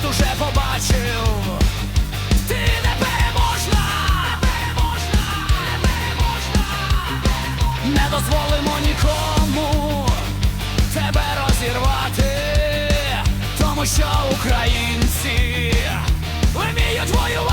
світ уже побачив, ти непереможна, непереможна, непереможна, не дозволимо нікому тебе розірвати, тому що українці вміють воювати.